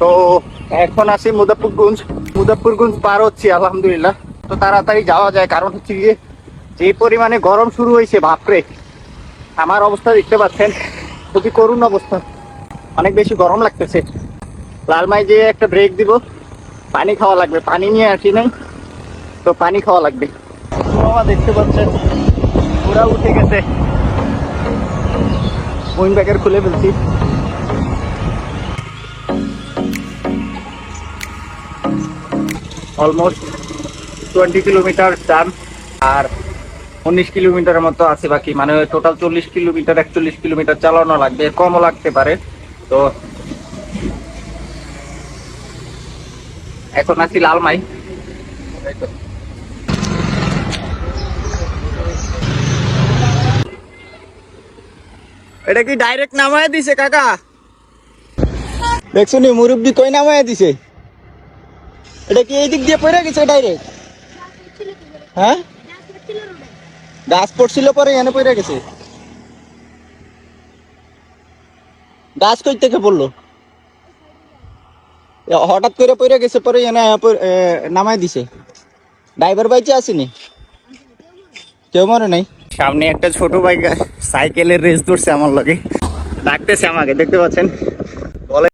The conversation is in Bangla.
তো এখন আসি মুজাফরগঞ্জ মুজাফরগঞ্জ পার হচ্ছি, আলহামদুলিল্লাহ। তো তাড়াতাড়ি যাওয়া যায়, কারণ হচ্ছে গিয়ে যে পরিমাণে গরম শুরু হয়েছে, বাপরে। আমার অবস্থা দেখতে পাচ্ছেন, খুবই করুণ অবস্থা। অনেক বেশি গরম লাগতেছে। লালমাই যে একটা ব্রেক দিব। পানি খাওয়া লাগবে। পানি নিয়ে আসি নাই, তো পানি খাওয়া লাগবে। দেখতে পাচ্ছেন পুরা উঠে গেছে। উইন ব্যাগের খুলে ফেলছি। অলমোস্ট টোয়েন্টি কিলোমিটার ডান আর উনিশ কিলোমিটারের মতো আছে বাকি। মানে টোটাল চল্লিশ কিলোমিটার একচল্লিশ কিলোমিটার চালানো লাগবে, কমও লাগতে পারে। তো এখন আছি লালমাই। এটা কি ডাইরেক্ট নামায় দিছে, কাকা? দেখছ নি, মুরব্বি কই নামায় দিছে? এটা কি এই দিক দিয়ে পড়ে গেছে ডাইরেক্ট হ্যাঁ? গাছ পড়ছিল পরে এনে পড়ে গেছে। গাছ কই থেকে পড়ল? হঠাৎ করে পড়ে গেছে, পরে এনে নামায় দিছে। ড্রাইভার বাইচে আসেনি? কেউ মরে নাই? সামনে একটা ছোট বাইক, সাইকেলের রেস ধরছে আমার লগে। ডাকতেছে আমাকে, দেখতে পাচ্ছেন?